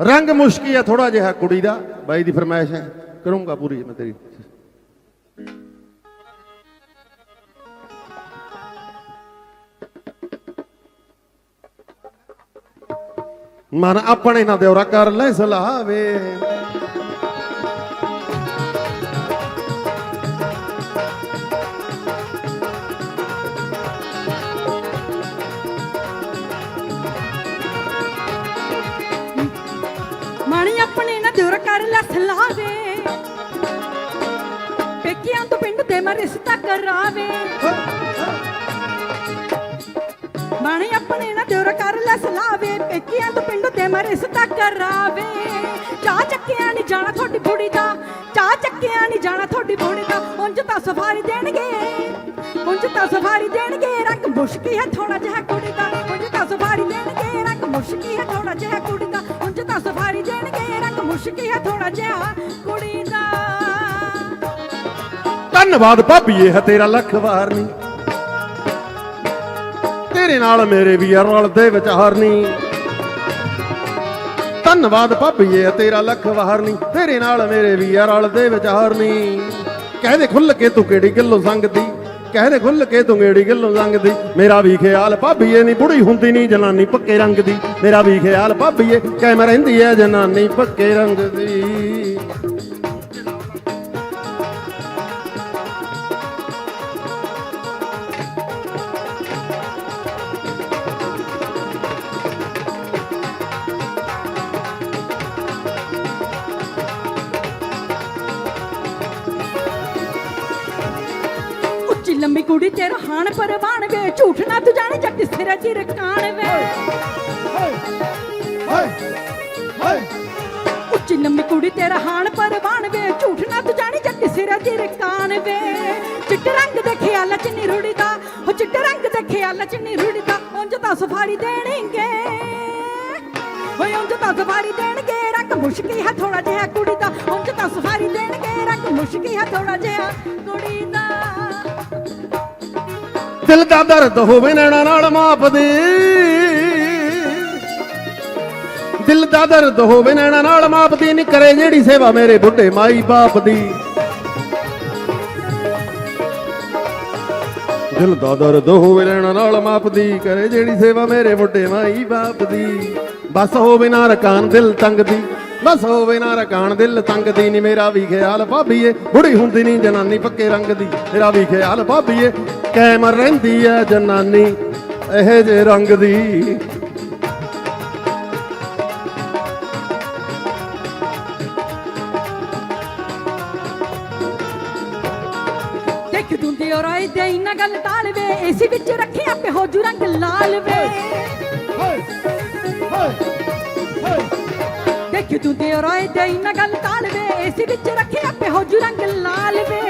ਰੰਗ ਮੁਸ਼ਕੀ ਆ ਥੋੜਾ ਜਿਹਾ ਕੁੜੀ ਦਾ। ਬਾਈ ਦੀ ਫਰਮਾਇਸ਼ ਹੈ, ਕਰੂੰਗਾ ਪੂਰੀ ਮੈਂ ਤੇਰੀ। ਮਨ ਆਪਣੇ ਨਾਲ ਦਿਉਰਾ ਕਰ ਲੈ ਸਲਾਵੇ। ਦੁਰ ਲਾਵੇ। ਪੇਕਿਆਂ ਤੋਂ ਪਿੰਡ ਦੇ ਮੈਂ ਰਿਸ਼ਤਾ ਕਰਾਵੇ। ਮਾਣੀ ਆਪਣੇ ਨਾ ਦੁਰ ਕਰ ਲੱਥ ਲਾਵੇ। ਪੇਕਿਆਂ ਤੋਂ ਪਿੰਡ ਦੇ ਮੈਂ ਰਿਸ਼ਤਾ ਕਰਾਵੇ। ਚਾਹ ਚੱਕਿਆ ਨਹੀਂ ਜਾਣਾ ਤੁਹਾਡੀ ਬੁੜੀ ਦਾ। ਚਾਹ ਚੱਕਿਆ ਨਹੀਂ ਜਾਣਾ ਤੁਹਾਡੀ ਬੁੜੀ ਦਾ। ਉਂਝ ਤਾਂ ਸਫਾਰੀ ਦੇਣਗੇ। ਉਂਝ ਤਾਂ ਸਫਾਰੀ ਦੇਣਗੇ। ਰੰਗ ਮੁਸ਼ਕੀ ਹੈ ਥੋੜਾ ਜਿਹਾ ਕੁੜੀ ਦਾ। ਉਂਝ ਤਾਂ ਸਫਾਰੀ ਦੇਣਗੇ। ਰੰਗ ਮੁਸ਼ਕੀ ਹੈ ਥੋੜਾ ਜਿਹਾ ਕੁੜੀ ਦਾ। ਉਂਝ ਤਾਂ ਸਫਾਰੀ ਦੇਣਗੇ। ਰੰਗ ਥੋੜਾ ਜਿਹਾ ਕੁੜੀ ਦਾ। ਧੰਨਵਾਦ ਭਾਬੀਏ ਹੈ ਤੇਰਾ ਲੱਖ ਵਾਰ ਨਹੀਂ ਤੇਰੇ ਨਾਲ ਮੇਰੇ ਵੀ ਰਲ ਦੇ ਵਿਚਾਰ ਨਹੀਂ ਧੰਨਵਾਦ ਭਾਬੀਏ ਤੇਰਾ ਲੱਖ ਵਾਰ ਨਹੀਂ ਤੇਰੇ ਨਾਲ ਮੇਰੇ ਵੀ ਰਲ ਦੇ ਵਿਚਾਰ ਨਹੀਂ ਕਹਦੇ ਖੁੱਲ ਕੇ ਤੂੰ ਕਿਹੜੀ ਗੱਲੋਂ ਸੰਗਦੀ? ਕਹਦੇ ਖੁੱਲ ਕੇ ਤੂੰ ਕਿਹੜੀ ਗੱਲੋਂ ਸੰਗਦੀ ਮੇਰਾ ਵੀ ਖਿਆਲ ਭਾਬੀਏ ਨਹੀਂ ਬੁੜੀ ਹੁੰਦੀ ਨਹੀਂ ਜਨਾਨੀ ਪੱਕੇ ਰੰਗ ਦੀ। ਮੇਰਾ ਵੀ ਖਿਆਲ ਭਾਬੀਏ ਕਿਵੇਂ ਰਹਿੰਦੀ ਹੈ ਜਨਾਨੀ ਪੱਕੇ ਰੰਗ ਦੀ। ਲੰਮੀ ਕੁੜੀ ਤੇਰਾ ਹਾਣ ਪਰਵਾਨ ਵੇ ਝੂਠ ਨਾ ਤੂੰ ਜਾਣੇ ਜੱਟ ਸਿਰਾ ਚ ਰਕਾਨ ਵੇ। ਉੱਚੀ ਲੰਮੀ ਕੁੜੀ ਤੇਰਾ ਹਾਣ ਪਰਵਾਨ ਵੇ ਝੂਠ ਨਾ ਤੂੰ ਜਾਣੀ ਜੱਟ ਸਿਰਾ ਚ ਰਕਾਨ ਵੇ। ਚਿੱਟ ਰੰਗ ਦੇ ਖਿਆਲ ਚ ਨੀ ਰੁੜੀਦਾ ਹੋ ਚਿੱਟ ਰੰਗ ਦੇ ਖਿਆਲ ਚ ਨੀ ਰੁੜੀਦਾ ਉਂਝ ਤਾਂ ਸਫਾਰੀ ਦੇਣਗੇ। ਓਏ ਉਂਝ ਤਾਂ ਸਫਾਰੀ ਦੇਣਗੇ ਰੰਗ ਮੁਸ਼ਕੀ ਹੈ ਥੋੜਾ ਜਿਹਾ ਕੁੜੀ ਦਾ ਉਂਝ ਤਾਂ ਸਫਾਰੀ ਦੇਣਗੇ ਰੰਗ ਮੁਸ਼ਕੀ ਹੈ ਥੋੜਾ ਜਿਹਾ ਦਿਲ ਦਾ ਦਰਦ ਹੋਵੇ ਨੈਣਾ ਨਾਲ ਮਾਪਦੇ ਦਿਲ ਦਾ ਦਰਦ ਹੋਵੇ ਨੈਣਾ ਨਾਲ ਮਾਪਦੀ ਨਹੀਂ ਕਰੇ ਜਿਹੜੀ ਸੇਵਾ ਮੇਰੇ ਬੁੱਢੇ ਮਾਈ ਬਾਪ ਦੀ। ਦਿਲ ਦਾ ਦਰਦ ਹੋਵੇ ਨੈਣਾ ਨਾਲ ਮਾਪਦੀ ਕਰੇ ਜਿਹੜੀ ਸੇਵਾ ਮੇਰੇ ਬੁੱਢੇ ਮਾਈ ਬਾਪ ਦੀ। ਬਸ ਹੋਵੇ ਨਾ ਰਕਾਨ ਦਿਲ ਤੰਗ ਦੀ, ਬਸ ਹੋਵੇ ਨਾ ਰਕਾਨ ਦਿਲ ਤੰਗਦੀ ਨੀ ਮੇਰਾ ਵੀ ਖਿਆਲ ਭਾਬੀਏ। ਬੁੜੀ ਹੁੰਦੀ ਨਹੀਂ ਜਨਾਨੀ ਪੱਕੇ ਰੰਗ ਦੀ, ਮੇਰਾ ਵੀ ਖਿਆਲ ਭਾਬੀਏ। ਕੈਮ ਰਹਿੰਦੀ ਐ ਜਨਾਨੀ ਇਹ ਜੇ ਰੰਗ ਦੀ। ਦੇਖ ਦੁੰਦੇ ਔਰ ਆਏ ਦੇ ਨਾ ਗੱਲ ਟਾਲ ਵੇ ਏਸੀ ਵਿੱਚ ਰੱਖਿਆ ਪੇ ਹੋ ਜੂ ਰੰਗ ਲਾਲ ਵੇ। ਦੇਖ ਦੁੰਦੇ ਔਰ ਆਏ ਦੇ ਨਾ ਗੱਲ ਟਾਲ ਵੇ ਏਸੀ ਵਿੱਚ ਰੱਖਿਆ ਪੇ ਹੋ ਜੂ ਰੰਗ ਲਾਲ ਵੇ।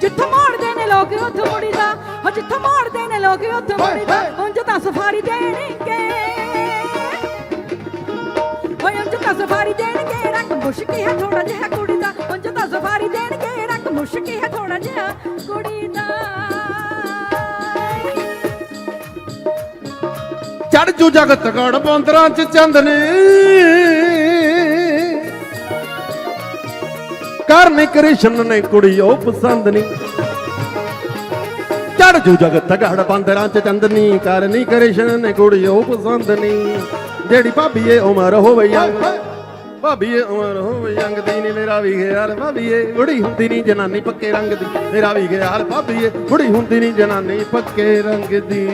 ਜਿੱਥੋਂ ਮੋੜਦੇ ਨੇ ਲੋਕ ਉੱਥੋਂ ਮੁੜੀਦਾ ਹੋ ਜਿੱਥੋਂ ਮੋੜਦੇ ਨੇ ਲੋਕ ਉੱਥੋਂ ਮੁੜੀਦਾ। ਉਂਝ ਤਾਂ ਸਫਾਰੀ ਦੇਣਗੇ ਓਏ ਉਂਝ ਤਾਂ ਸਫਾਰੀ ਦੇਣਗੇ ਰੰਗ ਮੁਸ਼ਕੀ ਹੈ ਥੋੜਾ ਜਿਹਾ ਕੁੜੀ ਦਾ। ਉਂਝ ਤਾਂ ਸਫਾਰੀ ਦੇਣਗੇ ਰੰਗ ਮੁਸ਼ਕੀ ਹੈ ਥੋੜਾ ਜਿਹਾ ਕੁੜੀ ਦਾ। ਚੜ ਜੂ ਜਗਤ ਗੜ ਬੰਦਰਾਂ ਚ ਚੰਦਨੇ ਕਰਨੀ ਕ੍ਰਿਸ਼ਨ ਨੇ ਕੁੜੀ ਉਹ ਪਸੰਦ ਨਹੀਂ। ਚੜ ਜੂ ਜਗਤ ਗੜ ਬੰਦਰਾਂ ਚ ਚੰਦਨੀ, ਕਰਨੀ ਕ੍ਰਿਸ਼ਨ ਨੇ ਕੁੜੀ ਉਹ ਪਸੰਦ ਨਹੀਂ ਜਿਹੜੀ ਭਾਬੀਏ ਉਮਰ ਹੋਵੇ ਯੰਗ ਭਾਬੀਏ ਉਮਰ ਹੋਵੇ ਯੰਗ ਦੀ ਨੀ, ਮੇਰਾ ਵੀ ਖਿਆਲ ਭਾਬੀਏ ਬੁੜੀ ਹੁੰਦੀ ਨਹੀਂ ਜਨਾਨੀ ਪੱਕੇ ਰੰਗ ਦੀ। ਮੇਰਾ ਵੀ ਖਿਆਲ ਭਾਬੀ ਏ, ਬੁੜੀ ਹੁੰਦੀ ਨਹੀਂ ਜਨਾਨੀ ਪੱਕੇ ਰੰਗ ਦੀ।